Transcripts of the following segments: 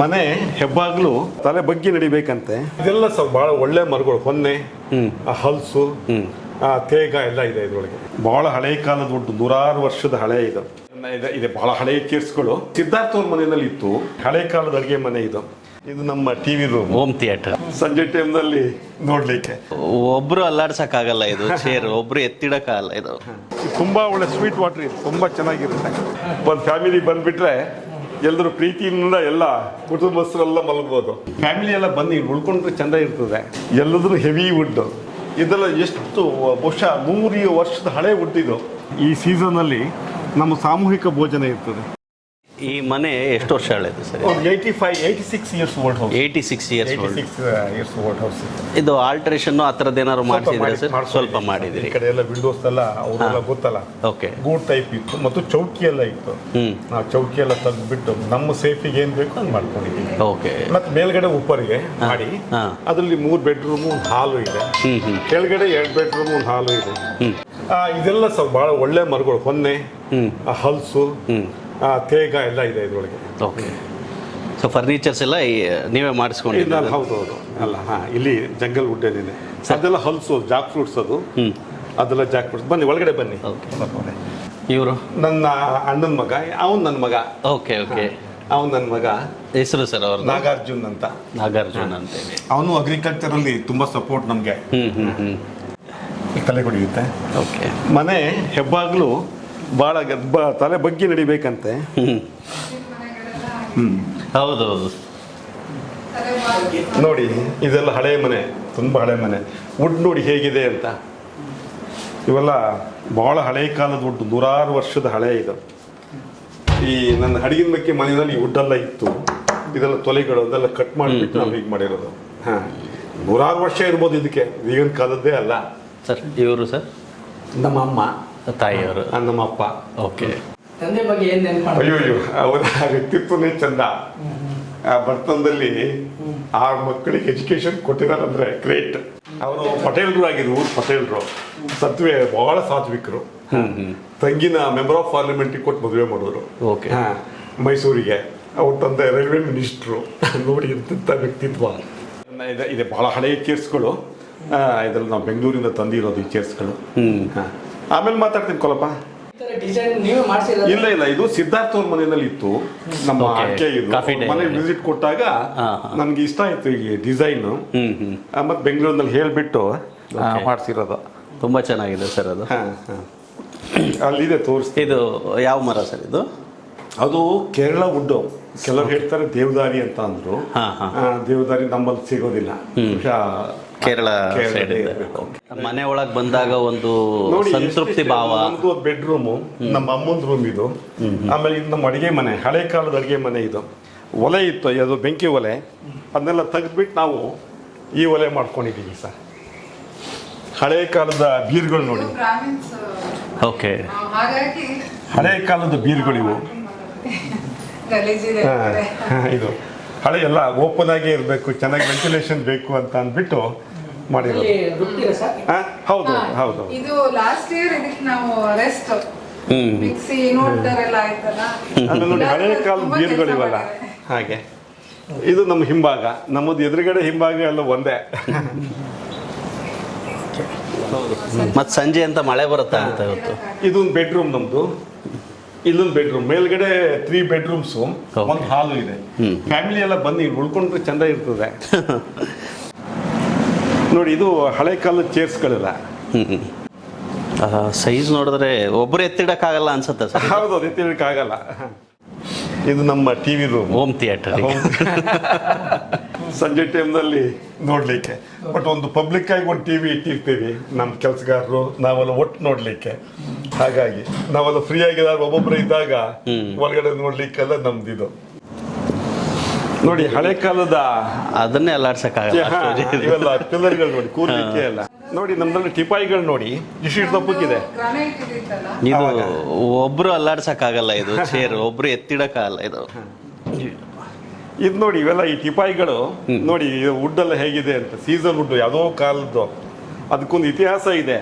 ಮನೆ ಹೆಬ್ಬಾಗ್ಲು ತಲೆ ಬಗ್ಗಿ ನಡಿಬೇಕಂತೆ. ಇದೆಲ್ಲ ಸ್ವಲ್ಪ ಬಹಳ ಒಳ್ಳೆ ಮರಗಳು ಹೊನ್ನೆ ಹ್ಮ್. ಆ ಹಲ್ಸು ಆ ತೇಗ ಎಲ್ಲ ಇದೆ ಇದ್ರೊಳಗೆ. ಬಹಳ ಹಳೆ ಕಾಲದ ದೊಡ್ಡ ನೂರಾರು ವರ್ಷದ ಹಳೆ ಇದು. ಇದೆ ಇದೆ ಬಹಳ ಹಳೆಯ ಕೇಸ್ಗಳು ಸಿದ್ಧಾರ್ಥ ಅವ್ರ ಮನೆಯಲ್ಲಿ ಇತ್ತು. ಹಳೆ ಕಾಲದ ಅಡುಗೆ ಮನೆ ಇದು. ಇದು ನಮ್ಮ ಟಿವಿ ರೂಮ್ ಹೋಮ್ ಥಿಯೇಟರ್ ಸಂಜೆ ಟೈಮ್ನಲ್ಲಿ ನೋಡ್ಲಿಕ್ಕೆ. ಒಬ್ರು ಅಲ್ಲಾಡ್ಸಕ್ಕಾಗಲ್ಲ ಇದು ಚೇರ್ ಒಬ್ರು ಎತ್ತಿಡಕ್ಕಾಗಲ್ಲ ಇದು. ತುಂಬಾ ಒಳ್ಳೆ ಸ್ವೀಟ್ ವಾಟರ್ ಇದೆ ತುಂಬಾ ಚೆನ್ನಾಗಿರುತ್ತೆ. ಒಂದು ಫ್ಯಾಮಿಲಿ ಬಂದ್ಬಿಟ್ರೆ ಎಲ್ಲರೂ ಪ್ರೀತಿಯಿಂದ ಎಲ್ಲ ಕುಟುಂಬಸ್ಥರೆಲ್ಲ ಮಲಗ್ಬೋದು. ಫ್ಯಾಮಿಲಿ ಎಲ್ಲ ಬಂದು ಉಳ್ಕೊಂಡ್ರೆ ಚಂದ ಇರ್ತದೆ. ಎಲ್ಲದೂ ಹೆವಿ ವುಡ್ ಇದೆಲ್ಲ ಎಷ್ಟು ಬಹುಶಃ ಮೂರು ವರ್ಷದ ಹಳೆ ವುಡ್ ಇದು. ಈ ಸೀಸನಲ್ಲಿ ನಮ್ಮ ಸಾಮೂಹಿಕ ಭೋಜನ ಇರ್ತದೆ. ಈ ಮನೆ ಎಷ್ಟು ವರ್ಷ ಹಳೆಯದು sir? Eighty five eighty six years old house eighty six years eighty six years old house ಇದು ಆಲ್ಟ್ರೇಷನ್ ಆ ಥರದ್ದು ಏನಾದ್ರು ಮಾಡಿಸಿದ್ರೆ ಸರ್? ಸ್ವಲ್ಪ ಈ ಮಾಡಿದಿರಿ. ಕಡೆ ಎಲ್ಲ ವಿಂಡೋಸ್ ಎಲ್ಲ ಅವರೆಲ್ಲ ಗೊತ್ತಲ್ಲ? ಓಕೆ. ಗೂಡ್ ಟೈಪ್ ಇತ್ತು. ಮತ್ತು ಚೌಕಿ ಎಲ್ಲ ಇತ್ತು. ಹ್ಮ್. ನಾವು ಚೌಕಿ ಎಲ್ಲ ಬಿಟ್ಟು ನಮ್ಮ ಸೇಫಿಗೆ ಏನು ಬೇಕು ಅದು ಮಾಡ್ಕೊಂಡಿದ್ದೀವಿ. ಓಕೆ. ಮತ್ತೆ ಮೇಲ್ಗಡೆ ಉಪ್ಪರಿಗೆ ಮಾಡಿ. ಅದರಲ್ಲಿ ಮೂರು ಬೆಡ್ರೂಮು ಒಂದು ಹಾಲು ಇದೆ. ಕೆಳಗಡೆ ಎರಡು ಬೆಡ್ರೂಮ್ ಒಂದು ಹಾಲು ಇದೆ. ಇದೆಲ್ಲ ಸ್ವಲ್ಪ ಬಹಳ ಒಳ್ಳೆ ಮರಗಳು. ಹೊನ್ನೆ ಹಲ್ಸು ತೇಗ ಎಲ್ಲ ಇದೆ ಇದ್ರೊಳಗೆ. ಓಕೆ ಸೊ ಫರ್ನಿಚರ್ಸ್ ಎಲ್ಲ ನೀವೇ ಮಾಡಿಸ್ಕೊಂಡು ಹೌದು ಹೌದು. ಅಲ್ಲ ಹಾಂ ಇಲ್ಲಿ ಜಂಗಲ್ ವುಡ್ ಏನಿದೆ. ಅದೆಲ್ಲ ಹಲ್ಸು ಜಾಕ್ ಫ್ರೂಟ್ಸ್ ಅದು. ಅದೆಲ್ಲ ಜಾಕ್ ಫ್ರೂಟ್ಸ್ ಬನ್ನಿ ಒಳಗಡೆ ಬನ್ನಿ. ಇವರು? ನನ್ನ ಅಣ್ಣನ ಮಗ ಅವನು ನನ್ನ ಮಗ. ಓಕೆ ಓಕೆ ಅವನು ನನ್ನ ಮಗ. ಹೆಸರು ಸರ್ ಅವರು ನಾಗಾರ್ಜುನ್ ಅಂತ. ನಾಗಾರ್ಜುನ್ ಅಂತ ಅವನು ಅಗ್ರಿಕಲ್ಚರ್ ಅಲ್ಲಿ ತುಂಬಾ ಸಪೋರ್ಟ್ ನಮಗೆ. ತಲೆ ಕುಡಿಯುತ್ತೆ. ಓಕೆ ಮನೆ ಹೆಬ್ಬಾಗ್ಲು ಭಾಳ ತಲೆ ಬಗ್ಗಿ ನಡಿಬೇಕಂತೆ. ಹ್ಮ್. ಹೌದು ಹೌದು ನೋಡಿ ಇದೆಲ್ಲ ಹಳೆ ಮನೆ ತುಂಬ ಹಳೆ ಮನೆ. ವುಡ್ ನೋಡಿ ಹೇಗಿದೆ ಅಂತ. ಇವೆಲ್ಲ ಭಾಳ ಹಳೆ ಕಾಲದ ವುಡ್ ನೂರಾರು ವರ್ಷದ ಹಳೆ ಇದು. ಈ ನನ್ನ ಹಡಗಿನ ಬಗ್ಗೆ ಮನೆಯಲ್ಲಿ ವುಡ್ ಎಲ್ಲ ಇತ್ತು. ಇದೆಲ್ಲ ತೊಲೆಗಳು ಅದೆಲ್ಲ ಕಟ್ ಮಾಡಿಬಿಟ್ಟು ನಾವು ಹೀಗೆ ಮಾಡಿರೋದು. ಹಾಂ. ನೂರಾರು ವರ್ಷ ಇರ್ಬೋದು ಇದಕ್ಕೆ. ಈಗಿನ ಕಾಲದ್ದೇ ಅಲ್ಲ. ಸರ್ ಇವರು ಸರ್? ನಮ್ಮ ಅಮ್ಮ ತಾಯಿಯವರು. ನಮ್ಮಪ್ಪ ನಮ್ಮ ಅಪ್ಪ. ಓಕೆ. ತಂದೆ ಬಗ್ಗೆ ಏನ್ ನೆನಪು ಅಯ್ಯೋ ಅಯ್ಯೋ ಅವರ ವ್ಯಕ್ತಿತ್ವನೇ ಚಂದ. ಆ ಬರ್ತನದಲ್ಲಿ ಆ ಮಕ್ಕಳಿಗೆ ಎಜುಕೇಶನ್ ಕೊಟ್ಟಿದಾರಂದ್ರೆ ಗ್ರೇಟ್ ಅವರು ಪಟೇಲ್ರು ಆಗಿದ್ರು ಊರು ಪಟೇಲ್ರು. ಸತ್ವೆ ಬಹಳ ಸಾತ್ವಿಕರು. ತಂಗಿನ ಮೆಂಬರ್ ಆಫ್ ಪಾರ್ಲಿಮೆಂಟ್ ಕೊಟ್ಟು ಮದುವೆ ಮಾಡಿದ್ರು. ಓಕೆ. ಹಾ, ಮೈಸೂರಿಗೆ. ಅವ್ರ ತಂದೆ ರೈಲ್ವೆ ಮಿನಿಸ್ಟ್ರು ನೋಡಿ ಎಂತ ವ್ಯಕ್ತಿತ್ವ. ಇದೆ ಇದೆ ಬಹಳ ಹಳೆಯ ಚೇರ್ಸ್ಗಳು ಇದ್ರಲ್ಲಿ ನಾವು ಬೆಂಗಳೂರಿಂದ ತಂದಿರೋದು ಈ ಚೇರ್ಸ್ಗಳು ಹ್ಮ್. ಹಾ. ಆಮೇಲೆ ಮಾತಾಡ್ತೀನಿ ಕೊಲಪ್ಪ ಡಿಸೈನ್ ನೀವೇ ಮಾಡ್ಸಿರೋದು ಇಲ್ಲ ಇಲ್ಲ ಇದು ಸಿದ್ಧಾರ್ಥ ಅವ್ರ ಮನೆಯಲ್ಲಿ ಇತ್ತು. ನಮ್ಮ. ಅಕ್ಕೆ ಇದು. ಮನೆ ವಿಸಿಟ್ ಕೊಟ್ಟಾಗ. ನನ್ಗೆ ಇಷ್ಟ ಆಯ್ತು ಈ ಡಿಸೈನ್ ಹ್ಮ್ ಹ್ಮ್. ಮತ್ತೆ ಬೆಂಗಳೂರಿನಲ್ಲಿ ಹೇಳ್ಬಿಟ್ಟು. ಮಾಡಿಸಿರೋದು. ತುಂಬಾ ಚೆನ್ನಾಗಿದೆ ಸರ್ ಅದು. ಅಲ್ಲಿದೆ ತೋರಿಸ್ತೀನಿ. ಇದು ಯಾವ ಮರ ಸರ್ ಇದು? ಅದು ಕೇರಳ ವುಡ್ಡು ಕೆಲವರು ಹೇಳ್ತಾರೆ ದೇವದಾರಿ ಅಂತ ಅಂದ್ರು. ಹಾ, ಹಾ. ದೇವದಾರಿ ನಮ್ಮಲ್ಲಿ ಸಿಗೋದಿಲ್ಲ. ಕೇರಳ ಸೈಡ್ ಇದೆ. ಮನೆ ಒಳಗ್ ಬಂದಾಗ ಒಂದು ಸಂತೃಪ್ತಿ ಭಾವ. ಒಂದು ಬೆಡ್ರೂಮು ನಮ್ಮ ಅಮ್ಮನ ರೂಮ್ ಇದು. ಆಮೇಲೆ ಇದು ನಮ್ಮ ಅಡಿಗೆ ಮನೆ ಹಳೆ ಕಾಲದ ಅಡಿಗೆ ಮನೆ ಇದು. ಒಲೆ ಇತ್ತು ಅದು ಬೆಂಕಿ ಒಲೆ. ಅದನ್ನೆಲ್ಲ ತೆಗೆದ್ಬಿಟ್ಟು ನಾವು ಈ ಒಲೆ ಮಾಡ್ಕೊಂಡಿದ್ದೀವಿ ಸರ್. ಹಳೆ ಕಾಲದ ಬೀರ್ಗಳು ನೋಡಿ. ಓಕೆ. ಹಾಗಾಗಿ ಹಳೆ ಕಾಲದ ಬೀರ್ಗಳು ಇವು. ಗಲೀಜಿದೆ ಹಾ, ಹಾ, ಇದು. ಹಳೆ ಎಲ್ಲ ಓಪನ್ ಆಗಿ ಇರಬೇಕು ಚೆನ್ನಾಗಿ ವೆಂಟಿಲೇಷನ್ ಬೇಕು ಅಂತ ಅಂದ್ಬಿಟ್ಟು ಮಾಡಿರೋದು. ಸರ್. ಹೌದು ಹೌದು ಇದು ಲಾಸ್ಟ್ ಇಯರ್ ಇದಕ್ಕೆ ನಾವು ರೆಸ್ಟ್ ಮಿಕ್ಸಿ ಎಲ್ಲ ಆಯ್ತಲ್ಲ. ಆಮೇಲೆ ನೋಡಿ ಹಳೆ ಕಾಲದ ತುಂಬಾ ಬೀರ್ಗಳು ಇವಲ್ಲ ಹಾಗೆ. ಇದು ನಮ್ಮ ಹಿಂಭಾಗ. ನಮ್ಮದು ಎದುರುಗಡೆ ಹಿಂಭಾಗ ಎಲ್ಲ ಒಂದೇ. ಮತ್ ಸಂಜೆ ಅಂತ ಮಳೆ ಬರುತ್ತಾ ಅಂತ ಇವತ್ತು ಇದೊಂದು ಬೆಡ್ರೂಮ್ ನಮ್ದು. ಇಲ್ಲೊಂದು ಬೆಡ್ರೂಮ್ ಮೇಲ್ಗಡೆ ತ್ರೀ ಬೆಡ್ರೂಮ್ಸ್. ಒಂದು ಹಾಲು ಇದೆ. ಫ್ಯಾಮಿಲಿ ಎಲ್ಲ ಬಂದು ಇಲ್ಲಿ ಉಳ್ಕೊಂಡ್ರೆ ಚಂದ ಇರ್ತದೆ. ನೋಡಿ ಇದು ಹಳೆ ಕಾಲದ ಚೇರ್ಸ್ಗಳೆಲ್ಲ ಸೈಜ್ ನೋಡಿದ್ರೆ ಒಬ್ರು ಎತ್ತಿಡಕ್ಕಾಗಲ್ಲ ಅನ್ಸುತ್ತೆ ಸರ್. ಹೌದು ಅದು ಎತ್ತಿಡಕ್ಕಾಗಲ್ಲ. ಇದು ನಮ್ಮ ಟಿವಿ ರೂಮ್. ಹೋಮ್ ಥಿಯೇಟರ್ ಸಂಜೆ ಟೈಮ್ನಲ್ಲಿ ನೋಡಲಿಕ್ಕೆ. ಬಟ್ ಒಂದು ಪಬ್ಲಿಕ್ ಆಗಿ ಒಂದು ಟಿವಿ ಇಟ್ಟಿರ್ತೀವಿ ನಮ್ಮ ಕೆಲಸಗಾರರು ನಾವೆಲ್ಲ ಒಟ್ಟು ನೋಡಲಿಕ್ಕೆ. ಹಾಗಾಗಿ ನಾವೆಲ್ಲ ಫ್ರೀ ಆಗಿದಾಗ ಒಬ್ಬೊಬ್ರು ಇದ್ದಾಗ. ಒಳಗಡೆ ನೋಡ್ಲಿಕ್ಕೆಲ್ಲ ನಮ್ದಿದು. ನೋಡಿ ಹಳೆ ಕಾಲದ ಅದನ್ನೇ ಇವೆಲ್ಲ ಪಿಲ್ಲರ್ಗಳು ನೋಡಿ ಕೂರ್ಲಿಕ್ಕೆ ಅಲ್ಲ ನೋಡಿ ನಮ್ದಲ್ಲಿ ಟಿಪಾಯಿಗಳು ನೋಡಿ ಇಷ್ಟು ಇದಿತ್ತಲ್ಲ ಇದು. ಒಬ್ರು ಅಲ್ಲಾಡ್ಸಕ್ಕಾಗಲ್ಲ ಇದು ಚೇರ್ ಒಬ್ರು ಎತ್ತಿಡಕ್ಕಾಗಲ್ಲ ಇದು. ಇದು ನೋಡಿ ಇವೆಲ್ಲ ಈ ಟಿಪಾಯಿಗಳು ನೋಡಿ ವುಡ್ ಎಲ್ಲ ಹೇಗಿದೆ ಅಂತ ಸೀಸನ್ ವುಡ್ ಯಾವುದೋ ಕಾಲದ್ದು. ಅದಕ್ಕೊಂದು ಇತಿಹಾಸ ಇದೆ.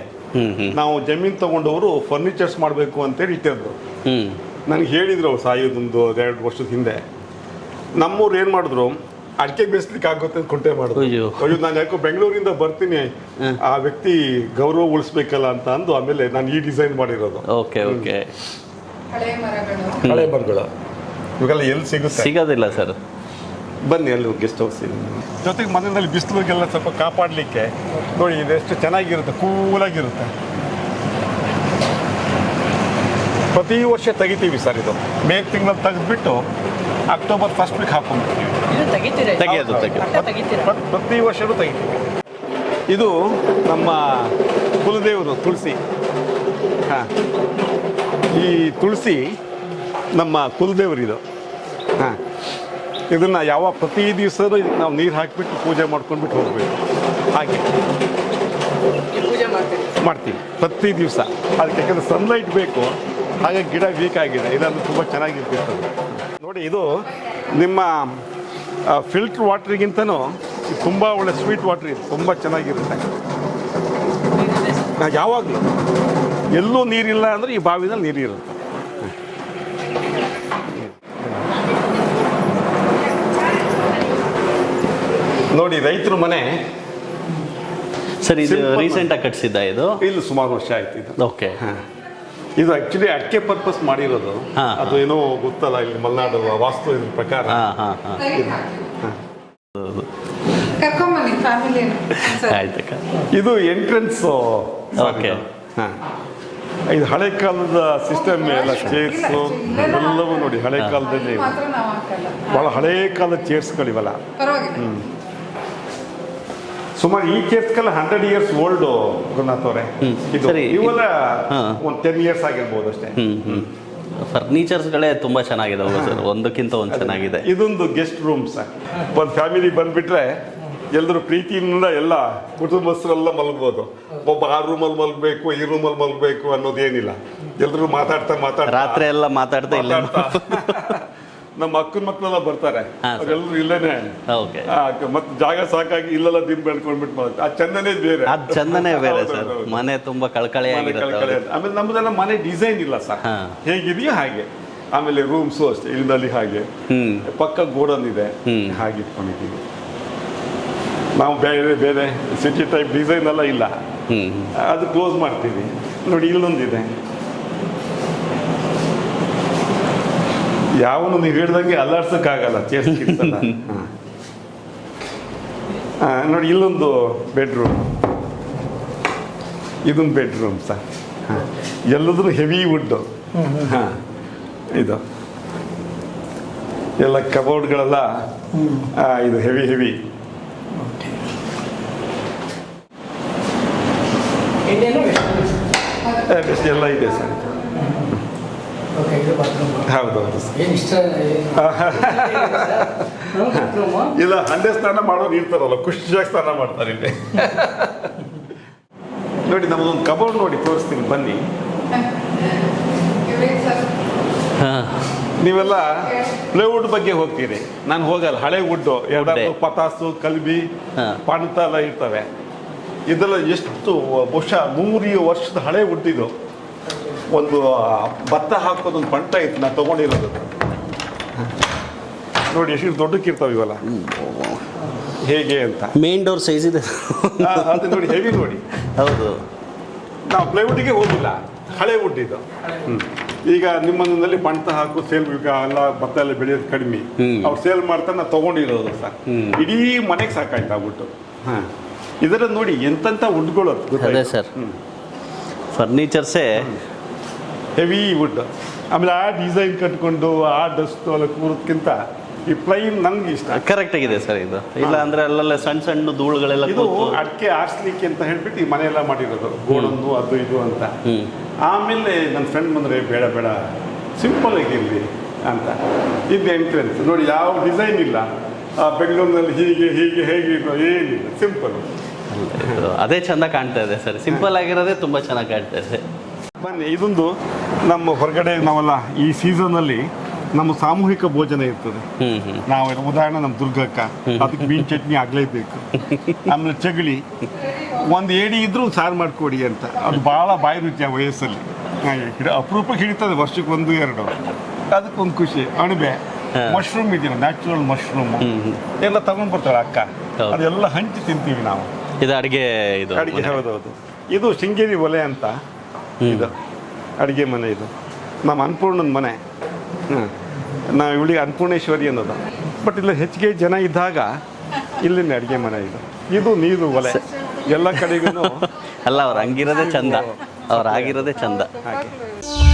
ನಾವು ಜಮೀನು ತಗೊಂಡವರು ಫರ್ನಿಚರ್ಸ್ ಮಾಡಬೇಕು ಅಂತೇಳಿ ಇಟ್ಟಿದ್ರು ನನಗೆ ಹೇಳಿದ್ರು ಅವ್ರು ಸಾಯೋದೊಂದು ಎರಡು ವರ್ಷದ ಹಿಂದೆ. ನಮ್ಮೂರು ಏನು ಮಾಡಿದ್ರು? ಅಡಿಕೆ ಬೇಯಿಸ್ಲಿಕ್ಕೆ ಆಗುತ್ತೆ ಅಂತ ಕುಂಟೆ ಮಾಡಿದ್ರು. ಅಯ್ಯೋ. ಅಯ್ಯೋ ನಾನು ಯಾಕೋ ಬೆಂಗಳೂರಿಂದ ಬರ್ತೀನಿ. ಆ ವ್ಯಕ್ತಿ ಗೌರವ ಉಳಿಸ್ಬೇಕಲ್ಲ ಅಂತ ಅಂದು ಆಮೇಲೆ ನಾನು ಈ ಡಿಸೈನ್ ಮಾಡಿರೋದು. Okay okay. ಹಳೆ ಮರಗಳು. ಇವಾಗೆಲ್ಲ ಎಲ್ಲಿ ಸಿಗುತ್ತೆ? ಸಿಗೋದಿಲ್ಲ ಸರ್. ಬನ್ನಿ ಅಲ್ಲಿ ಗೆಸ್ಟ್ ಹೌಸ್ ಇದೆ ಜೊತೆಗೆ ಮನೆಯಲ್ಲಿ ಬಿಸಿಲಿಗೆಲ್ಲ ಸ್ವಲ್ಪ ಕಾಪಾಡಲಿಕ್ಕೆ. ನೋಡಿ ಇದೆಷ್ಟು ಚೆನ್ನಾಗಿರುತ್ತೆ ಕೂಲಾಗಿರುತ್ತೆ. ಪ್ರತಿ ವರ್ಷ ತೆಗಿತೀವಿ ಸರ್ ಇದು. ಮೇ ತಿಂಗಳಲ್ಲಿ ತೆಗೆದ್ಬಿಟ್ಟು ಅಕ್ಟೋಬರ್ ಫಸ್ಟ್ ವೀಕ್ ಹಾಕೊಂಡ್ಬಿಡ್ತೀವಿ ತೆಗಿಯೋದು, ತೆಗಿಯೋದು. ಪ್ರತ್- ವರ್ಷವೂ ತೆಗಿತೀವಿ. ಇದು ನಮ್ಮ ಕುಲದೇವರು ತುಳಸಿ. ಹಾಂ. ಈ ತುಳಸಿ ನಮ್ಮ ಕುಲದೇವರು ಇದು ಹಾಂ. ಇದನ್ನು ಯಾವ ಪ್ರತಿ ದಿವಸ ನಾವು ನೀರು ಹಾಕಿಬಿಟ್ಟು ಪೂಜೆ ಮಾಡ್ಕೊಂಡ್ಬಿಟ್ಟು ಹೋಗ್ಬೇಕು. ಹಾಗೆ. ಮಾಡ್ತೀವಿ. ಪ್ರತಿ ದಿವಸ. ಅದಕ್ಕೆ ಯಾಕಂದರೆ ಸನ್ಲೈಟ್ ಬೇಕು. ಹಾಗೆ ಗಿಡ ವೀಕ್ ಆಗಿದೆ. ಇದನ್ನು ತುಂಬ ಚೆನ್ನಾಗಿರ್ತಿತ್ತು ನೋಡಿ ಇದು ನಿಮ್ಮ ಫಿಲ್ಟ್ರ್ ವಾಟ್ರಿಗಿಂತನೂ ತುಂಬ ಒಳ್ಳೆ ಸ್ವೀಟ್ ವಾಟ್ರ್ ಇದು. ತುಂಬ ಚೆನ್ನಾಗಿರುತ್ತೆ. ಯಾವಾಗಲೂ ಎಲ್ಲೂ ನೀರಿಲ್ಲ ಅಂದರೆ ಈ ಬಾವಿನಲ್ಲಿ ನೀರಿರುತ್ತೆ. ನೋಡಿ ರೈತರ ಮನೆ ಸರ್ ಇದು. ರೀಸೆಂಟಾಗಿ ಕಟ್ಸಿದ್ದ ಇದು? ಇಲ್ಲಿ ಸುಮಾರು ವರ್ಷ ಆಯ್ತು ಇದು. ಓಕೆ ಹಾ. ಇದು ಆಕ್ಚುಲಿ ಅಡಿಕೆ ಪರ್ಪಸ್ ಮಾಡಿರೋದು. ಹಾ, ಅದು ಏನೋ ಗೊತ್ತಲ್ಲ ಇಲ್ಲಿ ಮಲ್ನಾಡು ವಾಸ್ತು ಇದ್ರ ಪ್ರಕಾರ. ಆಯ್ತಕ್ಕ. ಇದು ಎಂಟ್ರೆನ್ಸ್ Okay. ಇದು ಹಳೆ ಕಾಲದ ಸಿಸ್ಟಮ್ ಎಲ್ಲ ಚೇರ್ಸ್. ಎಲ್ಲವೂ ನೋಡಿ ಹಳೆ ಕಾಲದಲ್ಲಿ. ಮಾತ್ರ ನಾವು ಹಾಕಲ್ಲ. ಬಹಳ ಹಳೆ ಕಾಲದ ಚೇರ್ಸ್ಗಳಿವಲ್ಲ ಪರವಾಗಿಲ್ಲ. ಸುಮಾರು ಈ ಕೇಸ್ಗೆಲ್ಲ ಹಂಡ್ರೆಡ್ ಇಯರ್ಸ್ ಓಲ್ಡ್ ಗುರುನಾಥ್ ಅವರೇ. ಇದು ಸರಿ, ಇವೆಲ್ಲ ಹಾ. ಒಂದು ಟೆನ್ ಇಯರ್ಸ್ ಆಗಿರ್ಬೋದು ಅಷ್ಟೇ. ಫರ್ನಿಚರ್ಸ್ಗಳೇ ತುಂಬ ಚೆನ್ನಾಗಿದಾವೆ ಸರ್. ಒಂದಕ್ಕಿಂತ ಒಂದು ಚೆನ್ನಾಗಿದೆ. ಇದೊಂದು ಗೆಸ್ಟ್ ರೂಮ್ ಸರ್ ಒಂದು ಫ್ಯಾಮಿಲಿ ಬಂದ್ಬಿಟ್ರೆ ಎಲ್ಲರೂ ಪ್ರೀತಿಯಿಂದ ಎಲ್ಲ ಕುಟುಂಬಸ್ಥರೆಲ್ಲ ಮಲಗ್ಬೋದು. ಒಬ್ಬ ಆ ರೂಮಲ್ಲಿ ಮಲಗಬೇಕು ಈ ರೂಮಲ್ಲಿ ಮಲಗಬೇಕು ಅನ್ನೋದೇನಿಲ್ಲ. ಎಲ್ಲರೂ ಮಾತಾಡ್ತಾ ಮಾತಾಡ್ತಾ ರಾತ್ರಿ ಎಲ್ಲ ಮಾತಾಡ್ತಾ ಇಲ್ಲ ಮಾತಾಡ್ತಾ. ನಮ್ಮ ಅಕ್ಕನ ಮಕ್ಕಳೆಲ್ಲ ಬರ್ತಾರೆ. ಅವರೆಲ್ಲರೂ ಇಲ್ಲೇನೆ. ಓಕೆ. ಮತ್ತೆ ಜಾಗ ಸಾಕಾಗಿ ಇಲ್ಲೆಲ್ಲ ದಿನ ಬೆಳ್ಕೊಂಡ್ಬಿಟ್ಟು. ಆ ಚಂದನೇ ಬೇರೆ. ಆ ಚಂದನೇ ಬೇರೆ ಸರ್. ಮನೆ ತುಂಬಾ ಕಳ್ಕಳಿ. ಆಮೇಲೆ ನಮ್ದೆಲ್ಲ ಮನೆ ಡಿಸೈನ್ ಇಲ್ಲ ಸರ್. ಹೇಗಿದೆಯೋ ಹಾಗೆ. ಆಮೇಲೆ ರೂಮ್ಸು ಅಷ್ಟೇ ಇಲ್ಲಿಂದಲ್ಲಿ ಹಾಗೆ. ಪಕ್ಕ ಗೋಡನ್ ಇದೆ. ಹಾಗೆ ಇಟ್ಕೊಂಡಿದ್ದೀವಿ. ನಾವು ಬೇರೆ ಬೇರೆ ಸಿಟಿ ಟೈಪ್ ಡಿಸೈನ್ ಎಲ್ಲ ಇಲ್ಲ. ಅದು ಕ್ಲೋಸ್ ಮಾಡ್ತೀವಿ. ನೋಡಿ ಇಲ್ಲೊಂದಿದೆ. ಯಾವನು ನೀವು ಹೇಳ್ದಂಗೆ ಅಲ್ಲಾಡ್ಸೋಕ್ಕಾಗಲ್ಲ ಚೇರ್ಸ್ ಕಿಡ್ಸಲ್ಲ ನೋಡಿ ಇಲ್ಲೊಂದು ಬೆಡ್ರೂಮ್ ಇದೊಂದು ಬೆಡ್ರೂಮ್ ಸರ್ ಹಾಂ. ಎಲ್ಲದೂ ಹೆವಿ ವುಡ್ಡು ಹಾಂ. ಇದು. ಎಲ್ಲ ಕಬೋರ್ಡ್ಗಳೆಲ್ಲ ಇದು ಹೆವಿ ಹೆವಿ ಎಲ್ಲ ಇದೆ ಸರ್. ಹೌದು ಇಲ್ಲ ಹಂಡೆ ಸ್ನಾನ ಮಾಡೋರು ಇರ್ತಾರಲ್ಲ ಖುಷಿಯಾಗಿ ಸ್ನಾನ ಮಾಡ್ತಾರೆ ಇಲ್ಲಿ. ನೋಡಿ ನಮ್ಮದೊಂದು ಕಬೋರ್ಡ್ ನೋಡಿ ತೋರಿಸ್ತೀನಿ ಬನ್ನಿ. ನೀವೆಲ್ಲ ಪ್ಲೇವುಡ್ ಬಗ್ಗೆ ಹೋಗ್ತೀರಿ. ನಾನು ಹೋಗಲ್ಲ ಹಳೆ ವುಡ್ಡು ಎರಡಾದ್ರು ಪತಾಸು ಕಲ್ಬಿ ಪಣತ ಪಾಣತ ಎಲ್ಲ ಇರ್ತವೆ. ಇದೆಲ್ಲ ಎಷ್ಟು ಬಹುಶಃ ನೂರು ವರ್ಷದ ಹಳೆ ವುಡ್ ಇದು ಒಂದು ಭತ್ತ ಹಾಕೋದೊಂದು ಪಂಟ ಇತ್ತು ನಾನು ತಗೊಂಡಿರೋದು. ನೋಡಿ ಎಷ್ಟು ದೊಡ್ಡಕ್ಕಿರ್ತಾವೆ ಇವೆಲ್ಲ. ಹೇಗೆ ಅಂತ. ಮೇನ್ ಡೋರ್ ಸೈಜ್ ಇದೆ. ಅದು ನೋಡಿ ಹೆವಿ ನೋಡಿ. ಹೌದು. ನಾವು ಪ್ಲೈವುಡ್ಗೆ ಹೋಗಿಲ್ಲ. ಹಳೆ ವುಡ್ ಇದು. ಈಗ ನಿಮ್ಮನಲ್ಲಿ ಪಂಟ ಹಾಕು ಸೇಲ್ ಈಗ ಎಲ್ಲ ಭತ್ತ ಎಲ್ಲ ಬೆಳೆಯೋದು ಕಡಿಮೆ. ಅವ್ರು ಸೇಲ್ ಮಾಡ್ತಾ ನಾ ತಗೊಂಡಿರೋದು ಸರ್. ಇಡೀ ಮನೆಗೆ ಸಾಕಾಯ್ತು ಆಗ್ಬಿಟ್ಟು ಹಾಂ. ಇದರ ನೋಡಿ ಎಂತೆಂಥ ಉಡ್ಗಳು ಅದೇ ಸರ್. ಫರ್ನಿಚರ್ಸೇ ಹೆವಿ ವುಡ್. ಆಮೇಲೆ ಆ ಡಿಸೈನ್ ಕಟ್ಕೊಂಡು ಆ ಡಸ್ಟ್ ಅಲ್ಲಿ ಕೂರೋದ್ಕಿಂತ ಈ ಪ್ಲೈನ್ ನಂಗೆ ಇಷ್ಟ. ಕರೆಕ್ಟ್ ಆಗಿದೆ ಸರ್ ಇದು. ಇಲ್ಲ ಅಂದ್ರೆ ಅಲ್ಲೆಲ್ಲ ಸಣ್ಣ ಸಣ್ಣ ಧೂಳುಗಳೆಲ್ಲ ಇದು ಅಡಿಕೆ ಆರಿಸ್ಲಿಕ್ಕೆ ಅಂತ ಹೇಳ್ಬಿಟ್ಟು ಈ ಮನೆಯೆಲ್ಲ ಮಾಡಿರೋದು. ಗೋಡನ್ನು ಅದು ಇದು ಅಂತ. ಆಮೇಲೆ ನನ್ನ ಫ್ರೆಂಡ್ ಬಂದರೆ ಬೇಡ ಬೇಡ ಸಿಂಪಲ್ ಆಗಿರಲಿ ಅಂತ. ಇದು ಎಂಟ್ರೆನ್ಸ್ ನೋಡಿ ಯಾವ ಡಿಸೈನ್ ಇಲ್ಲ. ಬೆಂಗಳೂರಿನಲ್ಲಿ ಹೀಗೆ ಹೀಗೆ ಹೇಗೆ ಏನಿಲ್ಲ. ಸಿಂಪಲ್ ಅದೇ ಚೆಂದ ಕಾಣ್ತಾ ಇದೆ ಸರ್. ಸಿಂಪಲ್ ಆಗಿರೋದೇ ತುಂಬಾ ಚೆನ್ನಾಗಿ ಕಾಣ್ತಾ ಇದೆ. ಬನ್ನಿ ಇದೊಂದು ನಮ್ಮ ಹೊರಗಡೆ ನಾವೆಲ್ಲ ಈ ಸೀಸನಲ್ಲಿ ನಮ್ಮ ಸಾಮೂಹಿಕ ಭೋಜನ ಇರ್ತದೆ. ನಾವು ಉದಾಹರಣೆ ನಮ್ಮ ದುರ್ಗಕ್ಕ. ಅದಕ್ಕೆ ಮೀನ್ ಚಟ್ನಿ ಆಗ್ಲೇಬೇಕು. ಆಮೇಲೆ ಚಗಳಿ ಒಂದು ಏಡಿ ಇದ್ರೂ ಸಾರು ಮಾಡಿಕೊಡಿ ಅಂತ. ಅದು ಭಾಳ ಬಾಯಿ ರುಚಿ ಆ ವಯಸ್ಸಲ್ಲಿ. ಅಪರೂಪಕ್ಕೆ ಹಿಡಿತದೆ ವರ್ಷಕ್ಕೆ ಒಂದು ಎರಡು. ಅದಕ್ಕೊಂದು ಖುಷಿ. ಅಣಬೆ ಮಶ್ರೂಮ್ ಇದೆಯಲ್ಲ ನ್ಯಾಚುರಲ್ ಮಶ್ರೂಮ್. ಎಲ್ಲ ತಗೊಂಡ್ ಬರ್ತಾಳೆ ಅಕ್ಕ. ಅದೆಲ್ಲ ಹಂಚಿ ತಿಂತೀವಿ ನಾವು. ಇದು ಅಡಿಗೆ ಇದು ಅಡಿಗೆ ಹೌದೌದು. ಇದು ಶೃಂಗೇರಿ ಒಲೆ ಅಂತ. ಇದು. ಅಡಿಗೆ ಮನೆ ಇದು. ನಮ್ಮ ಅನ್ನಪೂರ್ಣನ ಮನೆ. ಹಾಂ. ನಾವು ಇವಳಿಗೆ ಅನ್ನಪೂರ್ಣೇಶ್ವರಿ ಅನ್ನೋದು. ಬಟ್ ಇಲ್ಲಿ ಹೆಚ್ಚಿಗೆ ಜನ ಇದ್ದಾಗ ಇಲ್ಲಿನ ಅಡುಗೆ ಮನೆ ಇದು. ಇದು ನೀರು ಒಲೆ. ಎಲ್ಲ ಕಡೆಗೂ ಅಲ್ಲ ಅವ್ರು ಹಂಗಿರೋದೇ ಚಂದ. ಅವ್ರು ಆಗಿರೋದೇ ಚಂದ. ಹಾಗೆ.